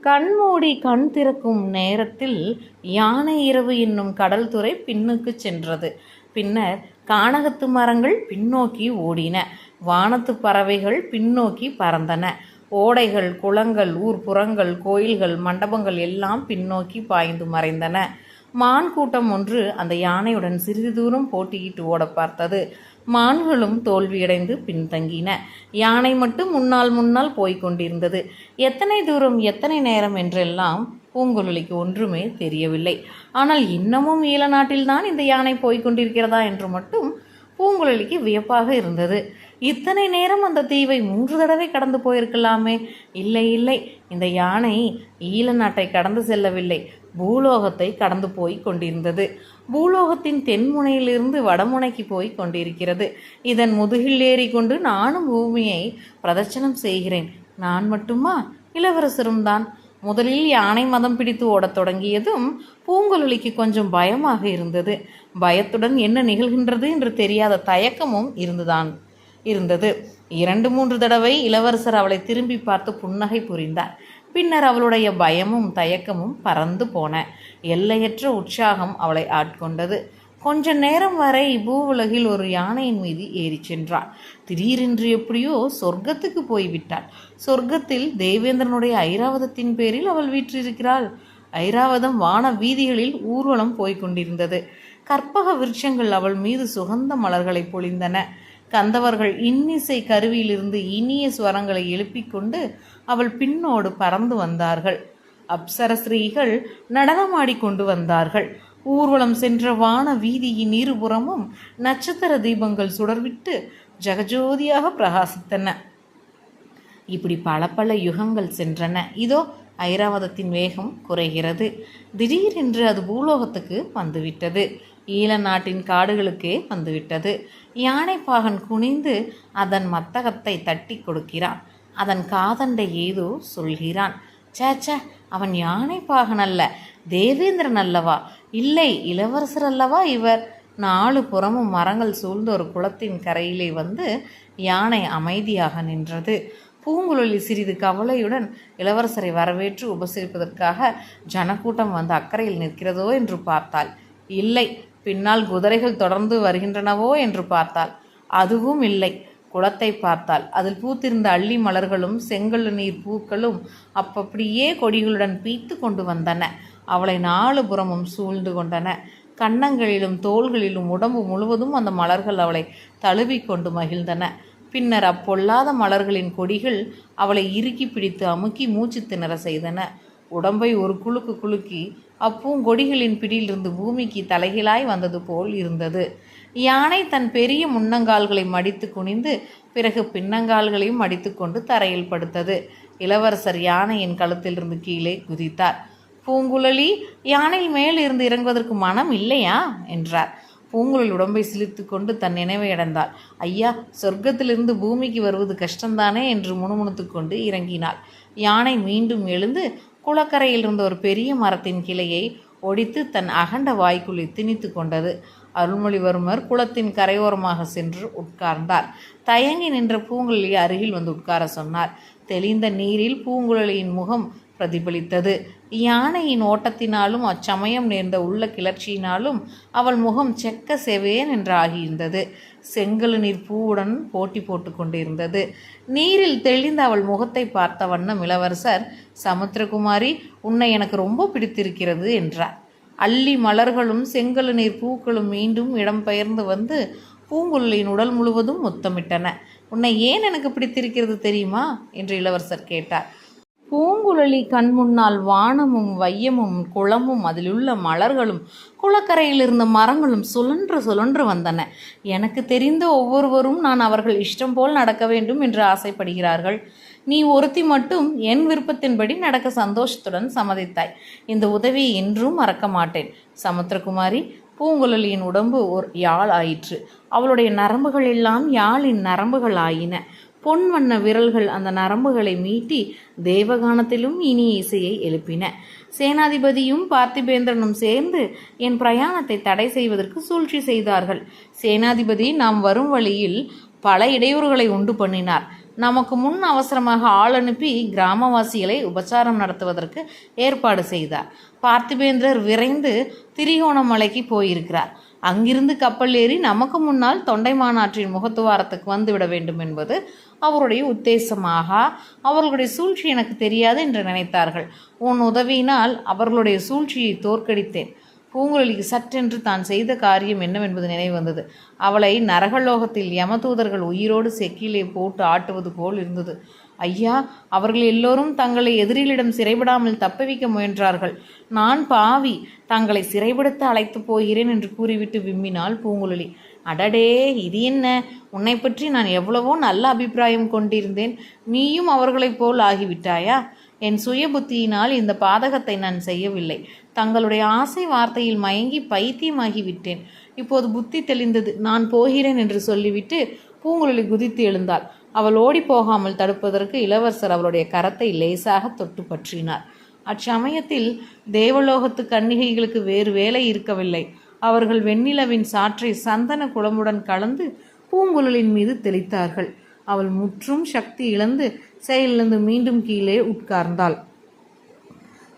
கண்மூடி கண் திறக்கும் நேரத்தில் யானை இரவு என்னும் கடல் துறை பின்னுக்கு சென்றது. பின்னர் கானகத்து மரங்கள் பின்னோக்கி ஓடின. வானத்து பறவைகள் பின்னோக்கி பறந்தன. ஓடைகள் குளங்கள் ஊர்ப்புறங்கள் கோயில்கள் மண்டபங்கள் எல்லாம் பின்னோக்கி பாய்ந்து மறைந்தன. மான் கூட்டம் ஒன்று அந்த யானையுடன் சிறிது தூரம் போட்டியிட்டு ஓட பார்த்தது. மான்களும் தோல்வியடைந்து பின்தங்கின. யானை மட்டும் முன்னால் முன்னால் போய்க் கொண்டிருந்தது. எத்தனை தூரம் எத்தனை நேரம் என்றெல்லாம் பூங்குழலிக்கு ஒன்றுமே தெரியவில்லை. ஆனால் இன்னமும் ஈழ நாட்டில்தான் இந்த யானை போய்க் கொண்டிருக்கிறதா என்று மட்டும் பூங்குழலிக்கு வியப்பாக இருந்தது. இத்தனை நேரம் அந்த தீவை மூன்று தடவை கடந்து போயிருக்கலாமே. இல்லை இல்லை இந்த யானை ஈழ நாட்டை கடந்து செல்லவில்லை. பூலோகத்தை கடந்து போய் கொண்டிருந்தது. பூலோகத்தின் தென்முனையிலிருந்து வடமுனைக்கு போய் கொண்டிருக்கிறது. இதன் முதுகில் ஏறிக்கொண்டு நானும் பூமியை பிரதட்சணம் செய்கிறேன். நான் மட்டுமா? இளவரசரும் தான். முதலில் யானை மதம் பிடித்து ஓடத் தொடங்கியதும் பூங்குழலிக்கு கொஞ்சம் பயமாக இருந்தது. பயத்துடன் என்ன நிகழ்கின்றது என்று தெரியாத தயக்கமும் இருந்துதான் இருந்தது. இரண்டு மூன்று தடவை இளவரசர் அவளை திரும்பி பார்த்து புன்னகை புரிந்தார். பின்னர் அவளுடைய பயமும் தயக்கமும் பறந்து போன. எல்லையற்ற உற்சாகம் அவளை ஆட்கொண்டது. கொஞ்ச நேரம் வரை பூவுலகில் ஒரு யானையின் மீது ஏறிச் சென்றாள். திடீரென்று எப்படியோ சொர்க்கத்துக்கு போய்விட்டாள். சொர்க்கத்தில் தேவேந்திரனுடைய ஐராவதத்தின் பேரில் அவள் வீற்றிருக்கிறாள். ஐராவதம் வான வீதிகளில் ஊர்வலம் போய்கொண்டிருந்தது கற்பக விருட்சங்கள் அவள் மீது சுகந்த மலர்களை பொழிந்தன. கந்தவர்கள் இன்னிசை கருவியிலிருந்து இனிய ஸ்வரங்களை எழுப்பிக் கொண்டு அவள் பின்னோடு பறந்து வந்தார்கள். அப்சரஸ்ரீகள் நடனமாடி கொண்டு வந்தார்கள். ஊர்வலம் சென்ற வான வீதியின் இருபுறமும் நட்சத்திர தீபங்கள் சுடர்விட்டு ஜெகஜோதியாக பிரகாசித்தன. இப்படி பல பல யுகங்கள் சென்றன. இதோ ஐராவதத்தின் வேகம் குறைகிறது. திடீரென்று அது பூலோகத்துக்கு வந்துவிட்டது. ஈழ நாட்டின் காடுகளுக்கே வந்துவிட்டது. யானைப்பாகன் குனிந்து அதன் மத்தகத்தை தட்டி கொடுக்கிறான். அதன் காதண்டை ஏதோ சொல்கிறான். சேச்ச அவன் யானைப்பாகன் அல்ல. தேவேந்திரன் அல்லவா? இல்லை இளவரசர் அல்லவா இவர்? நாலு புறமும் மரங்கள் சூழ்ந்த ஒரு குளத்தின் கரையிலே வந்து யானை அமைதியாக நின்றது. பூங்குழலி சிறிது கவலையுடன் இளவரசரை வரவேற்று உபசரிப்பதற்காக ஜனக்கூட்டம் வந்து அக்கறையில் நிற்கிறதோ என்று பார்த்தாள். இல்லை பின்னால் குதிரைகள் தொடர்ந்து வருகின்றனவோ என்று பார்த்தாள். அதுவும் இல்லை. குளத்தை பார்த்தாள் அதில் பூத்திருந்த அள்ளி மலர்களும் செங்கல் நீர் பூக்களும் அப்பப்படியே கொடிகளுடன் பீத்து கொண்டு வந்தன. அவளை நாலு புறமும் சூழ்ந்து கொண்டன. கன்னங்களிலும் தோள்களிலும் உடம்பு முழுவதும் அந்த மலர்கள் அவளை தழுவி கொண்டு மகிழ்ந்தன. பின்னர் அப்பொல்லாத மலர்களின் கொடிகள் அவளை இறுக்கி பிடித்து அமுக்கி மூச்சு திணற செய்தன. உடம்பை ஒரு குலுக்கு குலுக்கி அப்பூங்கொடிகளின் பிடியிலிருந்து பூமிக்கு தலைகீழாய் வந்தது போல் இருந்தது. யானை தன் பெரிய முன்னங்கால்களை மடித்து குனிந்து பிறகு பின்னங்கால்களையும் மடித்துக்கொண்டு தரையில் படுத்தது. இளவரசர் யானையின் கழுத்திலிருந்து கீழே குதித்தார். பூங்குழலி யானை மேல் இருந்து இறங்குவதற்கு மனம் இல்லையா? என்றார். பூங்குழல் உடம்பை சிலித்து கொண்டு தன் நினைவை அடைந்தாள். ஐயா சொர்க்கத்திலிருந்து பூமிக்கு வருவது கஷ்டம்தானே? என்று முணுமுணுத்து கொண்டு இறங்கினாள். யானை மீண்டும் எழுந்து குளக்கரையில் இருந்த ஒரு பெரிய மரத்தின் கிளையை ஒடித்து தன் அகண்ட வாய்க்குள்ளே திணித்து கொண்டது. அருள்மொழிவர்மர் குளத்தின் கரையோரமாக சென்று உட்கார்ந்தார். தயங்கி நின்ற பூங்குழலி அருகில் வந்து உட்கார சொன்னார். தெளிந்த நீரில் பூங்குழலியின் முகம் பிரதிபலித்தது. யானையின் ஓட்டத்தினாலும் அச்சமயம் நேர்ந்த உள்ள கிளர்ச்சியினாலும் அவள் முகம் செக்க செவேன் என்றாகியிருந்தது செங்கல் நீர் பூவுடன் போட்டி போட்டு கொண்டிருந்தது. நீரில் தெளிந்த அவள் முகத்தை பார்த்த வண்ணம் இளவரசர் சமுத்திரகுமாரி உன்னை எனக்கு ரொம்ப பிடித்திருக்கிறது என்றார். அள்ளி மலர்களும் செங்கழு நீர் பூக்களும் மீண்டும் இடம்பெயர்ந்து வந்து பூங்குழலியின் உடல் முழுவதும் முத்தமிட்டன. உன்னை ஏன் எனக்கு பிடித்திருக்கிறது தெரியுமா? என்று இளவரசர் கேட்டார். பூங்குழலி கண் முன்னால் வானமும் வையமும் குளமும் அதிலுள்ள மலர்களும் குளக்கரையில் இருந்த மரங்களும் சுழன்று சுழன்று வந்தன. எனக்கு தெரிந்த ஒவ்வொருவரும் நான் அவர்கள் இஷ்டம் போல் நடக்க வேண்டும் என்று ஆசைப்படுகிறார்கள். நீ ஒருத்தி மட்டும் என் விருப்பத்தின்படி நடக்க சந்தோஷத்துடன் சம்மதித்தாய். இந்த உதவியை என்றும் மறக்க மாட்டேன். சமுத்திரகுமாரி பூங்குழலியின் உடம்பு ஒரு யாழ் ஆயிற்று. அவளுடைய நரம்புகள் எல்லாம் யாழின் நரம்புகள் ஆயின. பொன் வண்ண விரல்கள் அந்த நரம்புகளை மீட்டி தேவகானத்திலும் இனிய இசையை எழுப்பின. சேனாதிபதியும் பார்த்திபேந்திரனும் சேர்ந்து என் பிரயாணத்தை தடை செய்வதற்கு சூழ்ச்சி செய்தார்கள். சேனாதிபதி நாம் வரும் வழியில் பல இடையூறுகளை உண்டு பண்ணினார். நமக்கு முன் அவசரமாக ஆள் அனுப்பி கிராமவாசிகளை உபச்சாரம் நடத்துவதற்கு ஏற்பாடு செய்தார். பார்த்திபேந்திரர் விரைந்து திரிகோணமலைக்கு போயிருக்கிறார். அங்கிருந்து கப்பல் ஏறி நமக்கு முன்னால் தொண்டை மாநாட்டின் முகத்துவாரத்துக்கு வந்துவிட வேண்டும் என்பது அவருடைய உத்தேசமாக அவர்களுடைய சூழ்ச்சி எனக்கு தெரியாது என்று நினைத்தார்கள். உன் உதவியினால் அவர்களுடைய சூழ்ச்சியை தோற்கடித்தேன். பூங்குழலிக்கு சற்றென்று தான் செய்த காரியம் என்னவென்பது நினைவு வந்தது. அவளை நரகலோகத்தில் யமதூதர்கள் உயிரோடு செக்கிலே போட்டு ஆட்டுவது போல் இருந்தது. ஐயா அவர்கள் எல்லோரும் தங்களை எதிரிகளிடம் சிறைவிடாமல் தப்பவிக்க முயன்றார்கள். நான் பாவி தங்களை சிறைபடுத்த அழைத்து போகிறேன் என்று கூறிவிட்டு விம்மினாள் பூங்குழலி. அடடே இது என்ன? உன்னை பற்றி நான் எவ்வளவோ நல்ல அபிப்பிராயம் கொண்டிருந்தேன். நீயும் அவர்களைப் போல் ஆகிவிட்டாயா? என் சுய புத்தியினால் இந்த பாதகத்தை நான் செய்யவில்லை. தங்களுடைய ஆசை வார்த்தையில் மயங்கி பைத்தியமாகி விட்டேன் இப்போது புத்தி தெளிந்தது. நான் போகிறேன் என்று சொல்லிவிட்டு பூங்குழலி குதித்து எழுந்தாள். அவள் ஓடி போகாமல் தடுப்பதற்கு இளவரசர் அவளுடைய கரத்தை லேசாக தொட்டு பற்றினார். அச்சமயத்தில் தேவலோகத்து கன்னிகைகளுக்கு வேறு வேலை இருக்கவில்லை. அவர்கள் வெண்ணிலவின் சாற்றை சந்தன குளமுடன் கலந்து பூங்குழலின் மீது தெளித்தார்கள். அவள் முற்றும் சக்தி இழந்து செயலிழந்து மீண்டும் கீழே உட்கார்ந்தாள்.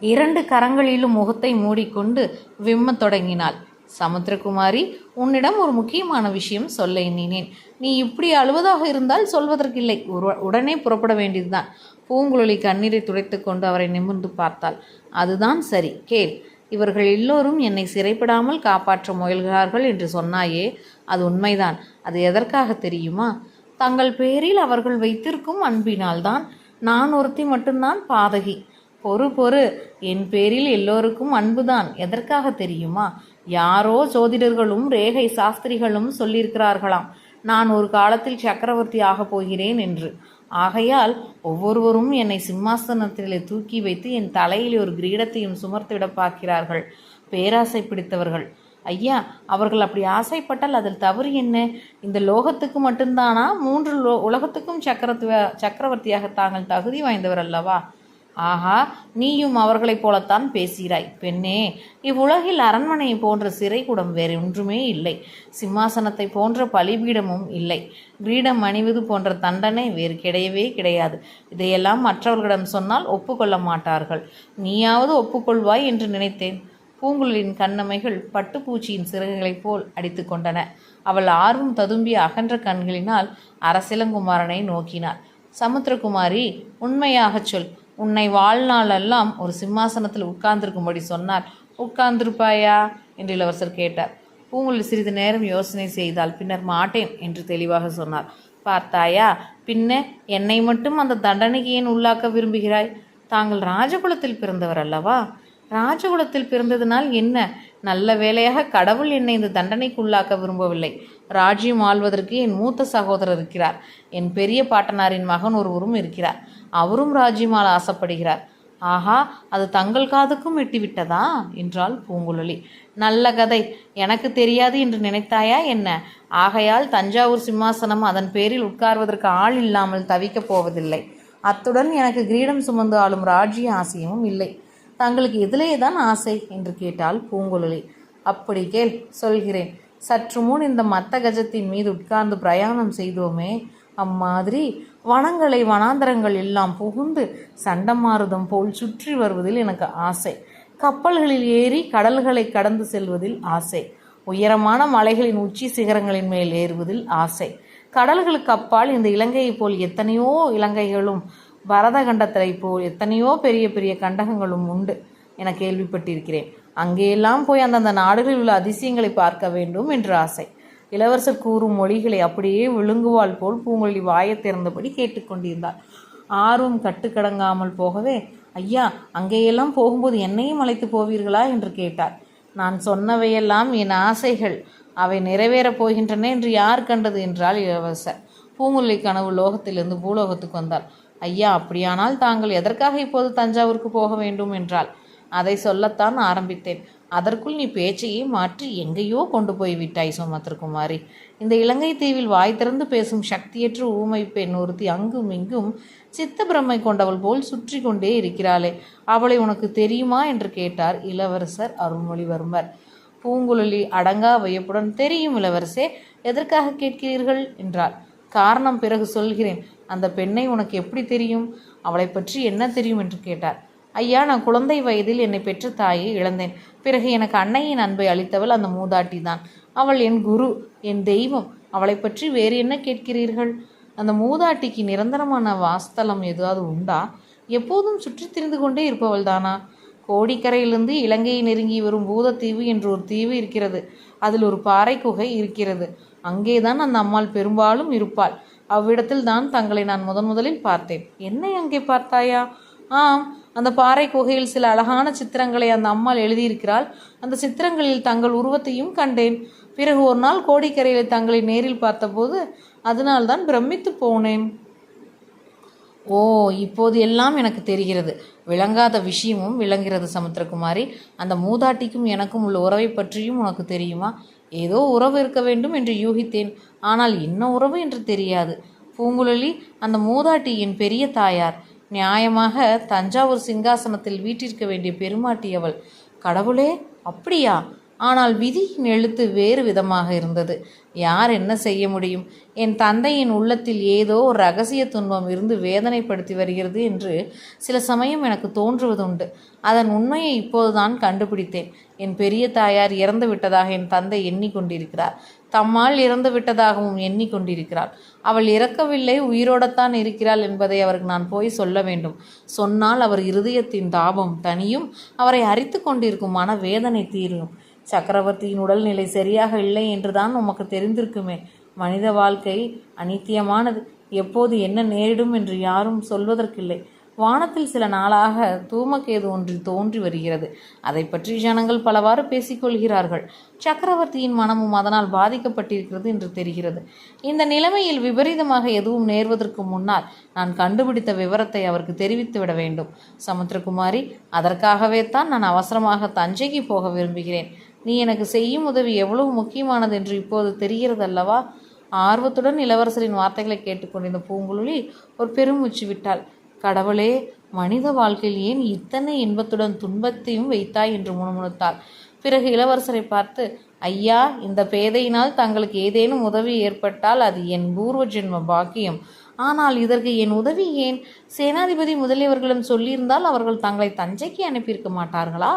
இரண்டு கரங்களிலும் முகத்தை மூடிக்கொண்டு விம்மத் தொடங்கினாள். சமுத்திரகுமாரி உன்னிடம் ஒரு முக்கியமான விஷயம் சொல்ல எண்ணினேன். நீ இப்படி அழுவதாக இருந்தால் சொல்வதற்கில்லை. ஒரு- உடனே புறப்பட வேண்டியதுதான். பூங்குழலி கண்ணீரை துடைத்து கொண்டு அவரை நிமிர்ந்து பார்த்தாள். அதுதான் சரி. கேள். இவர்கள் எல்லோரும் என்னை சிறைப்படாமல் காப்பாற்ற முயல்கிறார்கள் என்று சொன்னாயே. அது உண்மைதான். அது எதற்காக தெரியுமா? தங்கள் பேரில் அவர்கள் வைத்திருக்கும் அன்பினால்தான். நான் ஒருத்தி மட்டும்தான் பாதகி. பொறு பொறு. என் பேரில் எல்லோருக்கும் அன்புதான். எதற்காக தெரியுமா? யாரோ ஜோதிடர்களும் ரேகை சாஸ்திரிகளும் சொல்லியிருக்கிறார்களாம். நான் ஒரு காலத்தில் சக்கரவர்த்தி ஆகப் போகிறேன் என்று. ஆகையால் ஒவ்வொருவரும் என்னை சிம்மாசனத்திலே தூக்கி வைத்து என் தலையில் ஒரு கிரீடத்தையும் சுமர்த்திவிட பார்க்கிறார்கள். பேராசை பிடித்தவர்கள். ஐயா அவர்கள் அப்படி ஆசைப்பட்டால் அதில் தவறு என்ன? இந்த லோகத்துக்கு மட்டும்தானா? மூன்று லோ உலகத்துக்கும் சக்கரத்துவ சக்கரவர்த்தியாக தாங்கள் தகுதி வாய்ந்தவர் அல்லவா? ஆஹா நீயும் அவர்களைப் போலத்தான் பேசுகிறாய். பெண்ணே இவ்வுலகில் அரண்மனை போன்ற சிறைக்கூடம் வேறு ஒன்றுமே இல்லை. சிம்மாசனத்தை போன்ற பலிபீடமும் இல்லை. கிரீடம் அணிவது போன்ற தண்டனை வேறு கிடையவே கிடையாது. இதையெல்லாம் மற்றவர்களிடம் சொன்னால் ஒப்புக்கொள்ள மாட்டார்கள். நீயாவது ஒப்புக்கொள்வாய் என்று நினைத்தேன். பூங்குழலின் கண்ணமைகள் பட்டுப்பூச்சியின் சிறகுகளைப் போல் அடித்து கொண்டன. அவள் ஆர்வம் ததும்பிய அகன்ற கண்களினால் அரசிலங்குமாரனை நோக்கினார் சமுத்திரகுமாரி உண்மையாகச் சொல். உன்னை வாழ்நாளெல்லாம் ஒரு சிம்மாசனத்தில் உட்கார்ந்திருக்கும்படி சொன்னார். உட்கார்ந்திருப்பாயா? என்று இளவரசர் கேட்டார். பூங்குழலி சிறிது நேரம் யோசனை செய்தால் பின்னர் மாட்டேன் என்று தெளிவாக சொன்னார். பார்த்தாயா பின்ன என்னை மட்டும் அந்த தண்டனைக்கு ஏன் உள்ளாக்க விரும்புகிறாய்? தாங்கள் ராஜகுலத்தில் பிறந்தவர் அல்லவா? ராஜகுலத்தில் பிறந்ததினால் என்ன? நல்ல வேலையாக கடவுள் என்னை இந்த தண்டனைக்கு உள்ளாக்க விரும்பவில்லை. ராஜ்யம் ஆள்வதற்கு என் மூத்த சகோதரர் இருக்கிறார். என் பெரிய பாட்டனாரின் மகன் ஒருவரும் இருக்கிறார். அவரும் ராஜ்யமால் ஆசைப்படுகிறார். ஆஹா அது தங்கள் காதுக்கும் எட்டிவிட்டதா? என்றாள் பூங்குழலி. நல்ல கதை. எனக்கு தெரியாது என்று நினைத்தாயா என்ன? ஆகையால் தஞ்சாவூர் சிம்மாசனம் அதன் பேரில் உட்கார்வதற்கு ஆள் இல்லாமல் தவிக்கப் போவதில்லை. அத்துடன் எனக்கு கிரீடம் சுமந்து ஆளும் ராஜ்ய ஆசையும் இல்லை. தங்களுக்கு எதிலே தான் ஆசை? என்று கேட்டாள் பூங்குழலி. அப்படி கேள் சொல்கிறேன். சற்று முன் இந்த மத்த கஜத்தின் மீது உட்கார்ந்து பிரயாணம் செய்தோமே. அம்மாதிரி வனங்களை வனாந்தரங்கள் எல்லாம் புகுந்து சண்டமாருதம் போல் சுற்றி வருவதில் எனக்கு ஆசை. கப்பல்களில் ஏறி கடல்களை கடந்து செல்வதில் ஆசை. உயரமான மலைகளின் உச்சி சிகரங்களின் மேல் ஏறுவதில் ஆசை. கடல்களுக்கு அப்பால் இந்த இலங்கையைப் போல் எத்தனையோ இலங்கைகளும் பரத கண்டத்தைப் போல் எத்தனையோ பெரிய பெரிய கண்டகங்களும் உண்டு என கேள்விப்பட்டிருக்கிறேன். அங்கேயெல்லாம் போய் அந்தந்த நாடுகளில் உள்ள அதிசயங்களை பார்க்க வேண்டும் என்று ஆசை. இளவரசர் கூறும் மொழிகளை அப்படியே விழுங்குவாள் போல் பூங்கொழி வாயை திறந்தபடி கேட்டுக்கொண்டிருந்தாள் ஆர்வம் கட்டுக்கடங்காமல் போகவே ஐயா அங்கேயெல்லாம் போகும்போது என்னையும் அழைத்து போவீர்களா? என்று கேட்டார் நான் சொன்னவையெல்லாம் என் ஆசைகள். அவை நிறைவேறப் போகின்றன என்று யார் கண்டது? என்றால் இளவரசர். பூங்குழலி கனவு லோகத்திலிருந்து பூலோகத்துக்கு வந்தார் ஐயா அப்படியானால் தாங்கள் எதற்காக இப்போது தஞ்சாவூருக்கு போக வேண்டும்? என்றால் அதை சொல்லத்தான் ஆரம்பித்தேன். அதற்குள் நீ பேச்சையே மாற்றி எங்கேயோ கொண்டு போய் விட்டாய் சுமத்திரகுமாரி. இந்த இலங்கை தீவில் வாய் திறந்து பேசும் சக்தியற்ற ஊமை பெண் ஒருத்தி அங்கும் இங்கும் சித்த பிரம்மை கொண்டவள் போல் சுற்றி கொண்டே இருக்கிறாளே. அவளை உனக்கு தெரியுமா என்று கேட்டார் இளவரசர் அருள்மொழிவர்மர். பூங்குழலி அடங்கா வியப்புடன் தெரியும் இளவரசே எதற்காக கேட்கிறீர்கள்? என்றாள். காரணம் பிறகு சொல்கிறேன். அந்த பெண்ணை உனக்கு எப்படி தெரியும்? அவளை பற்றி என்ன தெரியும்? என்று கேட்டார். ஐயா நான் குழந்தை வயதில் என்னை பெற்ற தாயை இழந்தேன். பிறகு எனக்கு அன்னையின் அன்பை அளித்தவள் அந்த மூதாட்டி தான். அவள் என் குரு என் தெய்வம். அவளை பற்றி வேறு என்ன கேட்கிறீர்கள்? அந்த மூதாட்டிக்கு நிரந்தரமான வாஸ்தலம் ஏதாவது உண்டா? எப்போதும் சுற்றி திரிந்து கொண்டே இருப்பவள் தானா? கோடிக்கரையிலிருந்து இலங்கையை நெருங்கி வரும் பூதத்தீவு என்று ஒரு தீவு இருக்கிறது. அதில் ஒரு பாறை குகை இருக்கிறது. அங்கேதான் அந்த அம்மாள் பெரும்பாலும் இருப்பாள். அவ்விடத்தில் தான் தங்களை நான் முதன் முதலில் பார்த்தேன். என்னை அங்கே பார்த்தாயா? ஆம் அந்த பாறை குகையில் சில அழகான சித்திரங்களை அந்த அம்மாள் எழுதியிருக்கிறாள். அந்த சித்திரங்களில் தங்கள் உருவத்தையும் கண்டேன். பிறகு ஒரு நாள் கோடிக்கரையில் தங்களை நேரில் பார்த்தபோது அதனால்தான் பிரமித்து போனேன். ஓ இப்போது எல்லாம் எனக்கு தெரிகிறது. விளங்காத விஷயமும் விளங்குகிறது சமுத்திரகுமாரி. அந்த மூதாட்டிக்கும் எனக்கும் உள்ள உறவை பற்றியும் உனக்கு தெரியுமா? ஏதோ உறவு இருக்க வேண்டும் என்று யூகித்தேன். ஆனால் என்ன உறவு என்று தெரியாது. பூங்குழலி அந்த மூதாட்டி என் பெரிய தாயார். நியாயமாக தஞ்சாவூர் சிங்காசனத்தில் வீட்டிருக்க வேண்டிய பெருமாட்டி அவள் கடவுளே அப்படியா? ஆனால் விதியின் எழுத்து வேறு விதமாக இருந்தது. யார் என்ன செய்ய முடியும்? என் தந்தையின் உள்ளத்தில் ஏதோ ஒரு ரகசிய துன்பம் இருந்து வேதனைப்படுத்தி வருகிறது என்று சில சமயம் எனக்கு தோன்றுவதுண்டு. அதன் உண்மையை இப்போதுதான் கண்டுபிடித்தேன். என் பெரிய தாயார் இறந்து விட்டதாக என் தந்தை எண்ணிக்கொண்டிருக்கிறார். தம்மால் இறந்து விட்டதாகவும் எண்ணிக்கொண்டிருக்கிறாள். அவள் இறக்கவில்லை உயிரோடத்தான் இருக்கிறாள் என்பதை அவருக்கு நான் போய் சொல்ல வேண்டும். சொன்னால் அவர் இருதயத்தின் தாபம் தனியும் அவரை அரித்து கொண்டிருக்கும் மன வேதனை தீரும். சக்கரவர்த்தியின் உடல்நிலை சரியாக இல்லை என்றுதான் உமக்கு தெரிந்திருக்குமே. மனித வாழ்க்கை அனித்தியமானது எப்போது என்ன நேரிடும் என்று யாரும் சொல்வதற்கில்லை. வானத்தில் சில நாளாக தூமக்கேது ஒன்று தோன்றி வருகிறது. அதை பற்றி ஜனங்கள் பலவாறு பேசிக்கொள்கிறார்கள். சக்கரவர்த்தியின் மனமும் அதனால் பாதிக்கப்பட்டிருக்கிறது என்று தெரிகிறது. இந்த நிலைமையில் விபரீதமாக எதுவும் நேர்வதற்கு முன்னால் நான் கண்டுபிடித்த விவரத்தை அவருக்கு தெரிவித்து விட வேண்டும். சமுத்திரகுமாரி அதற்காகவே தான் நான் அவசரமாக தஞ்சைக்கு போக விரும்புகிறேன். நீ எனக்கு செய்யும் உதவி எவ்வளவு முக்கியமானது என்று இப்போது தெரிகிறது அல்லவா ஆர்வத்துடன் இளவரசரின் வார்த்தைகளை கேட்டுக்கொண்டிருந்த பூங்குழலி ஒரு பெருமூச்சு விட்டாள். கடவுளே மனித வாழ்க்கையில் ஏன் இத்தனை இன்பத்துடன் துன்பத்தையும் வைத்தாய் என்று முணுமுணுத்தாள்? பிறகு இளவரசரை பார்த்து ஐயா இந்த பேதையினால் தங்களுக்கு ஏதேனும் உதவி ஏற்பட்டால் அது என் பூர்வ ஜென்ம பாக்கியம். ஆனால் இதற்கு என் உதவி ஏன்? சேனாதிபதி முதலியவர்களும் சொல்லியிருந்தால் அவர்கள் தங்களை தஞ்சைக்கு அனுப்பியிருக்க மாட்டார்களா?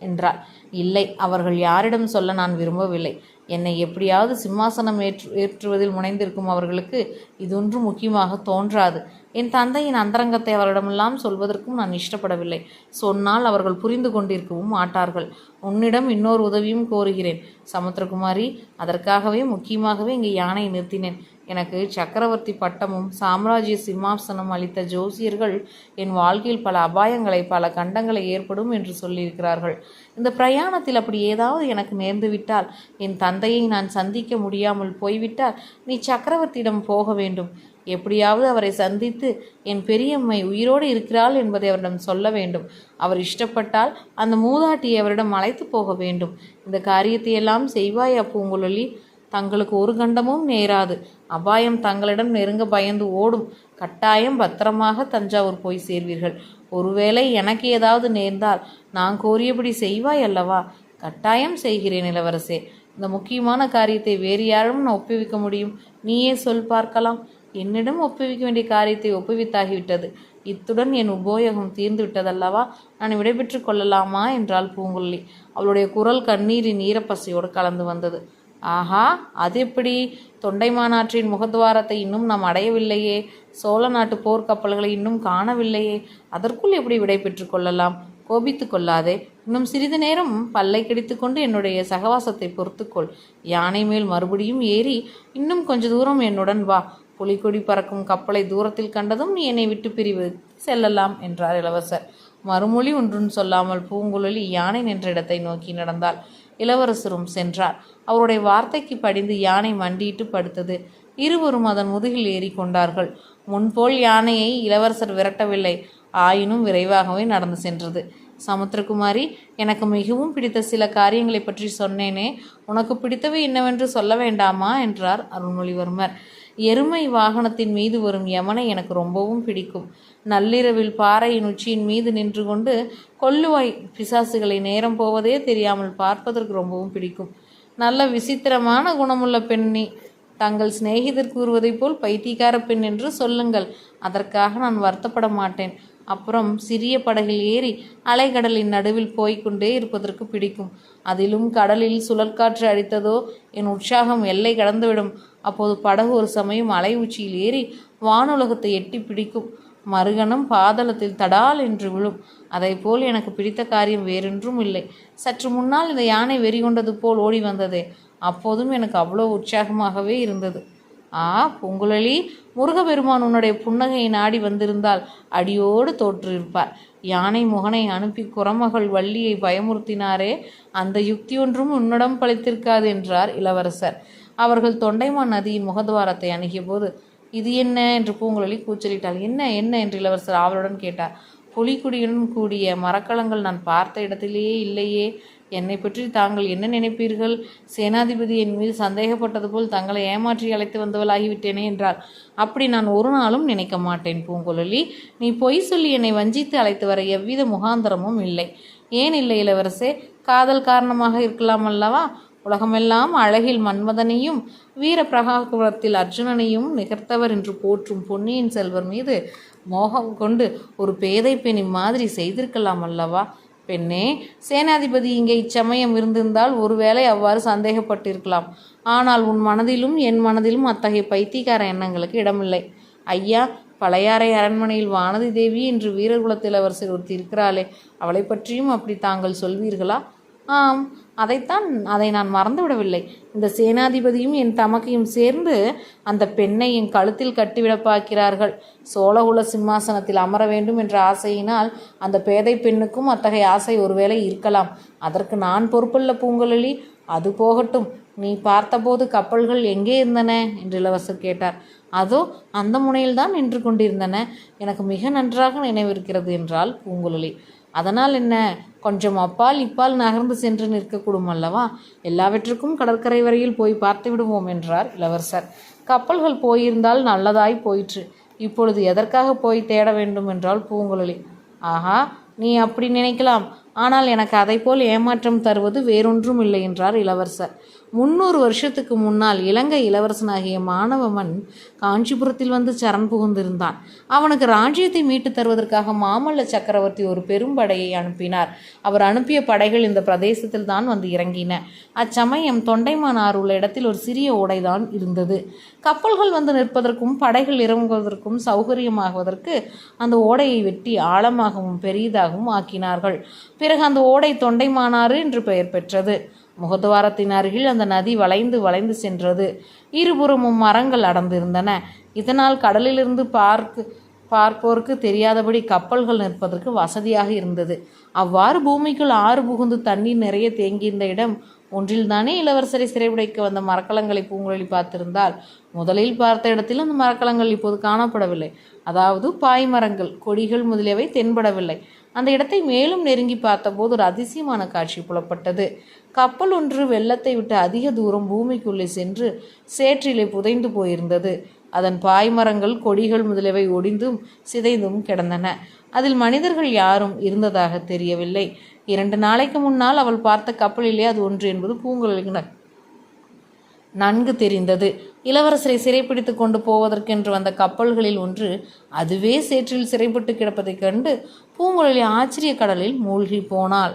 என்றார் இல்லை அவர்கள் யாரிடம் சொல்ல நான் விரும்பவில்லை. என்னை எப்படியாவது சிம்மாசனம் ஏற்று ஏற்றுவதில் முனைந்திருக்கும் அவர்களுக்கு இதொன்று முக்கியமாக தோன்றாது. என் தந்தையின் அந்தரங்கத்தை அவரிடமெல்லாம் சொல்வதற்கும் நான் இஷ்டப்படவில்லை. சொன்னால் அவர்கள் புரிந்து கொண்டிருக்கவும் மாட்டார்கள். உன்னிடம் இன்னொரு உதவியும் கோருகிறேன். சமுத்திரகுமாரி அதற்காகவே முக்கியமாகவே இங்கே யானை நிறுத்தினேன். எனக்கு சக்கரவர்த்தி பட்டமும் சாம்ராஜ்ய சிம்மாசனம் அளித்த ஜோசியர்கள் என் வாழ்க்கையில் பல அபாயங்களை பல கண்டங்களை ஏற்படும் என்று சொல்லியிருக்கிறார்கள். இந்த பிரயாணத்தில் அப்படி ஏதாவது எனக்கு நேர்ந்துவிட்டால் என் தந்தையை நான் சந்திக்க முடியாமல் போய்விட்டால் நீ சக்கரவர்த்தியிடம் போக வேண்டும். எப்படியாவது அவரை சந்தித்து என் பெரியம்மை உயிரோடு இருக்கிறாள் என்பதை அவரிடம் சொல்ல வேண்டும். அவர் இஷ்டப்பட்டால் அந்த மூதாட்டியை அவரிடம் அழைத்து போக வேண்டும். இந்த காரியத்தையெல்லாம் செய்வாயா பூங்குழலி தங்களுக்கு ஒரு கண்டமும் நேராது. அபாயம் தங்களிடம் நெருங்க பயந்து ஓடும். கட்டாயம் பத்திரமாக தஞ்சாவூர் போய் சேர்வீர்கள். ஒருவேளை எனக்கு ஏதாவது நேர்ந்தால் நான் கோரியபடி செய்வாய் அல்லவா? கட்டாயம் செய்கிறேன் இளவரசே. இந்த முக்கியமான காரியத்தை வேறு யாரும் நான் ஒப்புவிக்க முடியும்? நீயே சொல் பார்க்கலாம். என்னிடம் ஒப்புவிக்க வேண்டிய காரியத்தை ஒப்புவித்தாகிவிட்டது. இத்துடன் என் உபயோகம் தீர்ந்து விட்டதல்லவா நான் விடைபெற்று கொள்ளலாமா என்றாள் பூங்குழலி. அவளுடைய குரல் கண்ணீரின் ஈரப்பசையோடு கலந்து வந்தது. ஆஹா அது எப்படி? தொண்டைமானாற்றின் முகத்வாரத்தை இன்னும் நாம் அடையவில்லையே. சோழ நாட்டு போர்க்கப்பல்களை இன்னும் காணவில்லையே. அதற்குள் எப்படி விடை பெற்று கொள்ளலாம்? கோபித்து கொள்ளாதே. இன்னும் சிறிது நேரம் பல்லை கடித்துக்கொண்டு என்னுடைய சகவாசத்தை பொறுத்துக்கொள் யானை மேல் மறுபடியும் ஏறி இன்னும் கொஞ்ச தூரம் என்னுடன் வா. புலிக்கொடி பறக்கும் கப்பலை தூரத்தில் கண்டதும் நீ என்னை விட்டு பிரிவு செல்லலாம் என்றார் இளவரசர். மறுமொழி ஒன்றும் சொல்லாமல் பூங்குழலி யானை நின்ற இடத்தை நோக்கி நடந்தாள். இளவரசரும் சென்றார். அவருடைய வார்த்தைக்கு படிந்து யானை மண்டியிட்டு படுத்தது. இருவரும் அதன் முதுகில் ஏறி கொண்டார்கள். முன்போல் யானையை இளவரசர் விரட்டவில்லை. ஆயினும் விரைவாகவே நடந்து சென்றது. சமுத்திரகுமாரி எனக்கு மிகவும் பிடித்த சில காரியங்களை பற்றி சொன்னேனே. உனக்கு பிடித்தவை என்னவென்று சொல்ல வேண்டாமா? என்றார் அருள்மொழிவர்மர். எருமை வாகனத்தின் மீது வரும் யமனை எனக்கு ரொம்பவும் பிடிக்கும். நள்ளிரவில் பாறையின் உச்சியின் மீது நின்று கொண்டு கொல்லுவாய் பிசாசுகளை நேரம் போவதே தெரியாமல் பார்ப்பதற்கு ரொம்பவும் பிடிக்கும். நல்ல விசித்திரமான குணமுள்ள பெண்ணி தங்கள் சிநேகிதர் கூறுவதைப் போல் பைத்தியக்கார பெண் என்று சொல்லுங்கள். அதற்காக நான் வருத்தப்பட மாட்டேன். அப்புறம் சிறிய படகில் ஏறி அலைக்கடலின் நடுவில் போய்க்கொண்டே இருப்பதற்கு பிடிக்கும். அதிலும் கடலில் சுழற்காற்று அடித்ததோ என் உற்சாகம் எல்லை கடந்துவிடும். அப்போது படகு ஒரு சமயம் அலை உச்சியில் ஏறி வானுலகத்தை எட்டி பிடிக்கும். மறுகணம் பாதளத்தில் தடால் என்று விழும். அதைப்போல் எனக்கு பிடித்த காரியம் வேறென்றும் இல்லை. சற்று முன்னால் இந்த யானை வெறி கொண்டது போல் ஓடி வந்ததே. அப்போதும் எனக்கு அவ்வளோ உற்சாகமாகவே இருந்தது. ஆ பொங்குழலி முருகபெருமான் உன்னுடைய புன்னகையை நாடி வந்திருந்தால் அடியோடு தோற்றிருப்பார். யானை முகனை அனுப்பி குரமகள் வள்ளியை பயமுறுத்தினாரே. அந்த யுக்தி ஒன்றும் உன்னிடம் பழித்திருக்காது என்றார் இளவரசர். அவர்கள் தொண்டைமான் நதியின் முகத்வாரத்தை அணுகிய போது இது என்ன? என்று பூங்குழலி கூச்சலிட்டாள். என்ன என்ன? என்று இளவரசர் ஆவலுடன் கேட்டார். புலிக்குடியுடன் கூடிய மரக்கலங்கள் நான் பார்த்த இடத்திலேயே இல்லையே. என்னை பற்றி தாங்கள் என்ன நினைப்பீர்கள்? சேனாதிபதி என் மீது சந்தேகப்பட்டது போல் தங்களை ஏமாற்றி அழைத்து வந்தவளாகிவிட்டேனே என்றார் அப்படி நான் ஒரு நாளும் நினைக்க மாட்டேன் பூங்குழலி. நீ பொய் சொல்லி என்னை வஞ்சித்து அழைத்து வர எவ்வித முகாந்தரமும் இல்லை. ஏன் இல்லை இளவரசே? காதல் காரணமாக இருக்கலாம் அல்லவா? உலகமெல்லாம் அழகில் மன்மதனையும் வீர பிரகாசபுரத்தில் அர்ஜுனனையும் நிகர்த்தவர் என்று போற்றும் பொன்னியின் செல்வர் மீது மோகம் கொண்டு ஒரு பேதை பெண் மாதிரி செய்திருக்கலாம் அல்லவா? பெண்ணே சேனாதிபதி இங்கே இச்சமயம் இருந்திருந்தால் ஒருவேளை அவ்வாறு சந்தேகப்பட்டிருக்கலாம். ஆனால் உன் மனதிலும் என் மனதிலும் அத்தகைய பைத்தியக்கார எண்ணங்களுக்கு இடமில்லை. ஐயா பழையாறை அரண்மனையில் வானதி தேவி என்று வீரர்குலத்தில் அவர் ஒருத்தி இருக்கிறாளே அவளை பற்றியும் அப்படி தாங்கள் சொல்வீர்களா? ஆம் அதைத்தான் அதை நான் மறந்துவிடவில்லை. இந்த சேனாதிபதியும் என் தமக்கையும் சேர்ந்து அந்த பெண்ணை என் கழுத்தில் கட்டிவிட பார்க்கிறார்கள். சோழகுல சிம்மாசனத்தில் அமர வேண்டும் என்ற ஆசையினால் அந்த பேதை பெண்ணுக்கும் அத்தகைய ஆசை ஒருவேளை இருக்கலாம். அதற்கு நான் பொறுப்பல்ல பூங்குழலி அது போகட்டும். நீ பார்த்தபோது கப்பல்கள் எங்கே இருந்தன? என்று இளவரசர் கேட்டார். அதோ அந்த முனையில்தான் நின்று கொண்டிருந்தன. எனக்கு மிக நன்றாக நினைவிருக்கிறது என்றாள் பூங்குழலி. அதனால் என்ன? கொஞ்சம் அப்பால் இப்பால் நகர்ந்து சென்று நிற்கக்கூடும் அல்லவா? எல்லாவற்றுக்கும் கடற்கரை வரையில் போய் பார்த்து விடுவோம் என்றார் இளவரசர். கப்பல்கள் போயிருந்தால் நல்லதாய் போயிற்று. இப்பொழுது எதற்காக போய் தேட வேண்டும் என்றால் பூங்குழலி. ஆஹா நீ அப்படி நினைக்கலாம். ஆனால் எனக்கு அதைப்போல் ஏமாற்றம் தருவது வேறொன்றும் இல்லை என்றார் இளவரசர். முன்னூறு வருஷத்துக்கு முன்னால் இலங்கை இளவரசனாகிய மாணவமன் காஞ்சிபுரத்தில் வந்து சரண் புகுந்திருந்தான். அவனுக்கு ராஜ்யத்தை மீட்டு தருவதற்காக மாமல்ல சக்கரவர்த்தி ஒரு பெரும்படையை அனுப்பினார். அவர் அனுப்பிய படைகள் இந்த பிரதேசத்தில் தான் வந்து இறங்கின. அச்சமயம் தொண்டைமானார் உள்ள இடத்தில் ஒரு சிறிய ஓடைதான் இருந்தது. கப்பல்கள் வந்து நிற்பதற்கும் படைகள் இறங்குவதற்கும் சௌகரியமாகுவதற்கு அந்த ஓடையை வெட்டி ஆழமாகவும் பெரியதாகவும் ஆக்கினார்கள். பிறகு அந்த ஓடை தொண்டைமானாறு என்று பெயர் பெற்றது. முகத்துவாரத்தின் அருகில் அந்த நதி வளைந்து வளைந்து சென்றது. இருபுறமும் மரங்கள் அடர்ந்திருந்தன. இதனால் கடலிலிருந்து பார்க்க பார்ப்போருக்கு தெரியாதபடி கப்பல்கள் நிற்பதற்கு வசதியாக இருந்தது. அவ்வாறு பூமிக்குள் ஆறு புகுந்து தண்ணீர் நிறைய தேங்கியிருந்த இடம் ஒன்றில்தானே இளவரசரை சிறைபிடிக்க வந்த மரக்கலங்களை பூங்குழலி பார்த்திருந்தால் முதலில் பார்த்த இடத்தில் அந்த மரக்கலங்கள் இப்போது காணப்படவில்லை. அதாவது பாய் மரங்கள் கொடிகள் முதலியவை தென்படவில்லை. அந்த இடத்தை மேலும் நெருங்கி பார்த்தபோது ஒரு அதிசயமான காட்சி புலப்பட்டது. கப்பல் ஒன்று வெள்ளத்தை விட்டு அதிக தூரம் பூமிக்குள்ளே சென்று சேற்றிலே புதைந்து போயிருந்தது. அதன் பாய்மரங்கள் கொடிகள் முதலியவை ஒடிந்தும் சிதைந்தும் கிடந்தன. அதில் மனிதர்கள் யாரும் இருந்ததாக தெரியவில்லை. இரண்டு நாளைக்கு முன்னால் அவள் பார்த்த கப்பலிலே அது ஒன்று என்பது பூங்குழலியினர் நன்கு தெரிந்தது. இளவரசரை சிறைப்பிடித்து கொண்டு போவதற்கென்று வந்த கப்பல்களில் ஒன்று அதுவே சேற்றில் சிறைப்பட்டு கிடப்பதைக் கண்டு பூங்குழலி ஆச்சரிய கடலில் மூழ்கி போனாள்.